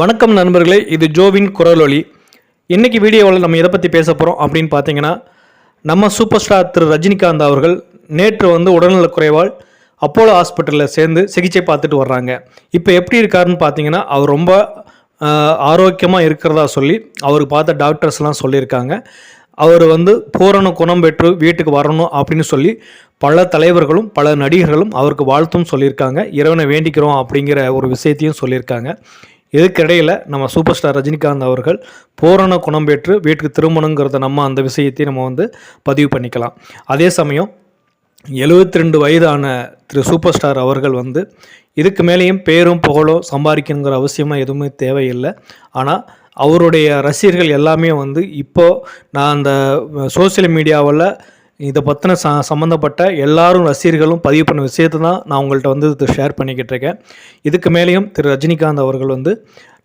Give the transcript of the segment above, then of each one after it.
வணக்கம் நண்பர்களே இது ஜோவின் குரலொலி இன்றைக்கி வீடியோவில் நம்ம எதை பற்றி பேச போகிறோம் அப்படின்னு பார்த்தீங்கன்னா நம்ம சூப்பர் ஸ்டார் திரு ரஜினிகாந்த் அவர்கள் நேற்று வந்து உடல்நலக்குறைவால் அப்போலோ ஹாஸ்பிட்டலில் சேர்ந்து சிகிச்சை பார்த்துட்டு வர்றாங்க. இப்போ எப்படி இருக்காருன்னு பார்த்தீங்கன்னா அவர் ரொம்ப ஆரோக்கியமாக இருக்கிறதா சொல்லி அவருக்கு பார்த்த டாக்டர்ஸ்லாம் சொல்லியிருக்காங்க. அவர் வந்து பூரண குணம் பெற்று வீட்டுக்கு வரணும் அப்படின்னு சொல்லி பல தலைவர்களும் பல நடிகர்களும் அவருக்கு வாழ்த்தும் சொல்லியிருக்காங்க. இறைவனை வேண்டிக்கிறோம் அப்படிங்கிற ஒரு விஷயத்தையும் சொல்லியிருக்காங்க. இதுக்கிடையில் நம்ம சூப்பர் ஸ்டார் ரஜினிகாந்த் அவர்கள் பூரண குணம் பெற்று வீட்டுக்கு திரும்பணுங்கிறத நம்ம அந்த விஷயத்தையும் நம்ம வந்து பதிவு பண்ணிக்கலாம். அதே சமயம் எழுபத்தி ரெண்டு வயதான திரு சூப்பர் ஸ்டார் அவர்கள் வந்து இதுக்கு மேலேயும் பேரும் புகழும் சம்பாதிக்கணுங்கிற அவசியமாக எதுவுமே தேவையில்லை. ஆனால் அவருடைய ரசிகர்கள் எல்லாமே வந்து இப்போது நான் அந்த சோசியல் மீடியாவில் இதை பற்றின ச சம்மந்தப்பட்ட எல்லாரும் ரசிகர்களும் பதிவு பண்ண விஷயத்தை தான் நான் உங்கள்கிட்ட வந்து ஷேர் பண்ணிக்கிட்டு இருக்கேன். இதுக்கு மேலேயும் திரு. ரஜினிகாந்த் அவர்கள் வந்து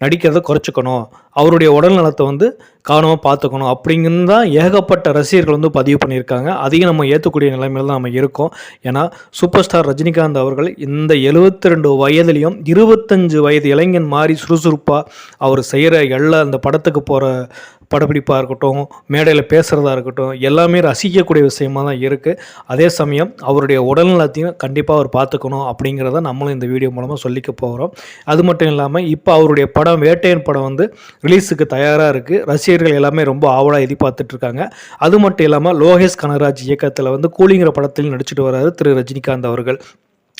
நடிக்கிறத குறைச்சிக்கணும். அவருடைய உடல் நலத்தை வந்து கவனமாக பார்த்துக்கணும் அப்படிங்கிறது தான் ஏகப்பட்ட ரசிகர்கள் வந்து பதிவு பண்ணியிருக்காங்க. அதையும் நம்ம ஏற்றக்கூடிய நிலைமையில் தான் நம்ம இருக்கோம். ஏன்னா சூப்பர் ஸ்டார் ரஜினிகாந்த் அவர்கள் இந்த எழுபத்தி ரெண்டு வயதுலேயும் இருபத்தஞ்சு வயது இளைஞன் மாதிரி சுறுசுறுப்பாக அவர் செய்கிற எல்லா அந்த படத்துக்கு போகிற படப்பிடிப்பாக இருக்கட்டும் மேடையில் பேசுகிறதா இருக்கட்டும் எல்லாமே ரசிக்கக்கூடிய விஷயமாக தான் இருக்குது அதே சமயம் அவருடைய உடல்நலத்தையும் கண்டிப்பாக அவர் பார்த்துக்கணும் அப்படிங்கிறத நம்மளும் இந்த வீடியோ மூலமாக சொல்லிக்க போகிறோம் அது மட்டும் இல்லாமல் இப்போ அவருடைய படம் வேட்டையன் படம் வந்து ரிலீஸுக்கு தயாராக இருக்குது ரசிகர்கள் எல்லாமே ரொம்ப ஆவலாக எதிர்பார்த்துட்ருக்காங்க அது மட்டும் இல்லாமல் லோகேஷ் கனகராஜ் இயக்கத்தில் வந்து கூலிங்கிற படத்தில் நடிச்சிட்டு வர்றாரு திரு ரஜினிகாந்த் அவர்கள்.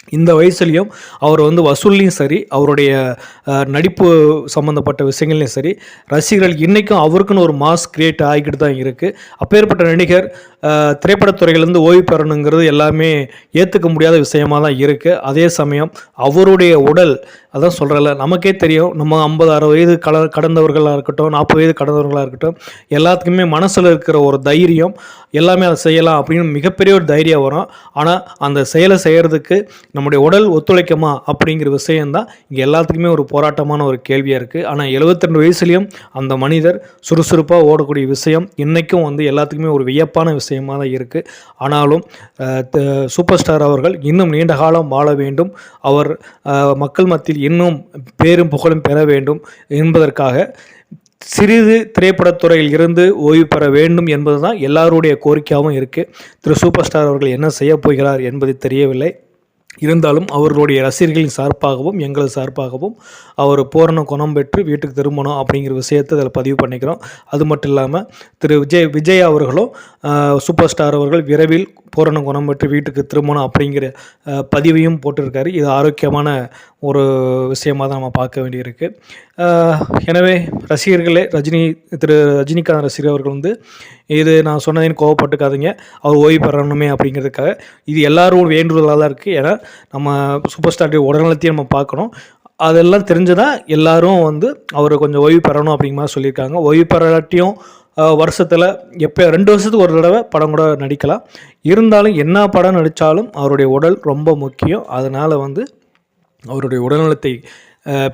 இந்த வயசுலேயும் அவர் வந்து வசூல்லையும் சரி அவருடைய நடிப்பு சம்மந்தப்பட்ட விஷயங்கள்லையும் சரி ரசிகர்கள் இன்றைக்கும் அவருக்குன்னு ஒரு மாஸ் கிரியேட் ஆகிக்கிட்டு தான் இருக்குது அப்பேற்பட்ட நடிகர் திரைப்படத்துறையிலேருந்து ஓய்வு பெறணுங்கிறது எல்லாமே ஏற்றுக்க முடியாத விஷயமாக தான் இருக்குது அதே சமயம் அவருடைய உடல் அதான் சொல்கிறல நமக்கே தெரியும். நம்ம ஐம்பது அறுபது வயது கல கடந்தவர்களாக இருக்கட்டும் நாற்பது வயது கடந்தவர்களாக இருக்கட்டும் எல்லாத்துக்குமே மனசில் இருக்கிற ஒரு தைரியம் எல்லாமே அதை செய்யலாம் அப்படின்னு மிகப்பெரிய ஒரு தைரியம் வரும். ஆனால் அந்த செயலை செய்கிறதுக்கு நம்முடைய உடல் ஒத்துழைக்குமா அப்படிங்கிற விஷயந்தான் இங்கே எல்லாத்துக்குமே ஒரு போராட்டமான ஒரு கேள்வியாக இருக்குது ஆனால் எழுபத்திரெண்டு வயசுலேயும் அந்த மனிதர் சுறுசுறுப்பாக ஓடக்கூடிய விஷயம் இன்றைக்கும் வந்து எல்லாத்துக்குமே ஒரு வியப்பான விஷயம். விஷயமாக தான் இருக்குது ஆனாலும் சூப்பர் ஸ்டார் அவர்கள் இன்னும் நீண்ட காலம் வாழ வேண்டும். அவர் மக்கள் மத்தியில் இன்னும் பேரும் புகழும் பெற வேண்டும் என்பதற்காக சிறிது திரைப்படத்துறையில் இருந்து ஓய்வு பெற வேண்டும் என்பது தான் எல்லாருடைய கோரிக்கையாகவும் இருக்குது திரு சூப்பர் ஸ்டார் அவர்கள் என்ன செய்ய போகிறார் என்பது தெரியவில்லை. இருந்தாலும் அவர்களுடைய ரசிகர்களின் சார்பாகவும் எங்கள் சார்பாகவும் அவர் பூரண குணம் பெற்று வீட்டுக்கு திரும்பணும் அப்படிங்கிற விஷயத்தை அதில் பதிவு பண்ணிக்கிறோம். அது மட்டும் இல்லாமல் திரு விஜய் விஜய் அவர்களும் சூப்பர் ஸ்டார் அவர்கள் விரைவில் பூரண குணம் பெற்று வீட்டுக்கு திரும்பணும் அப்படிங்கிற பதிவையும் போட்டிருக்காரு. இது ஆரோக்கியமான ஒரு விஷயமாக தான் நம்ம பார்க்க வேண்டியிருக்கு. எனவே ரசிகர்களே ரஜினி திரு ரஜினிகாந்த் ரசிகர் அவர்கள் வந்து இது நான் சொன்னதையும் கோவப்பட்டுக்காதீங்க. அவர் ஓய்வு பெறணுமே அப்படிங்கிறதுக்காக. இது எல்லாரும் வேண்டுதலாக தான் இருக்குது ஏன்னா நம்ம சூப்பர் ஸ்டாருடைய உடல்நலத்தையும் நம்ம பார்க்கணும். அதெல்லாம் தெரிஞ்சுதான் எல்லாரும் வந்து அவர் கொஞ்சம் ஓய்வு பெறணும் அப்படிங்கிற மாதிரி சொல்லியிருக்காங்க. ஓய்வு பெறாட்டியும் வருஷத்தில் எப்போ ரெண்டு வருஷத்துக்கு ஒரு தடவை படம் கூட நடிக்கலாம். இருந்தாலும் என்ன படம் நடித்தாலும் அவருடைய உடல் ரொம்ப முக்கியம். அதனால் வந்து அவருடைய உடல்நலத்தை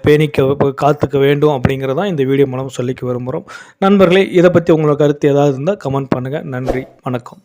பேணிக்க காத்துக்க வேண்டும் அப்படிங்கிறதான் இந்த வீடியோ மூலம் சொல்லிக்க விரும்புகிறோம் நண்பர்களே இதை பற்றி உங்களோட கருத்து ஏதாவது இருந்தால் கமெண்ட் பண்ணுங்கள் நன்றி வணக்கம்.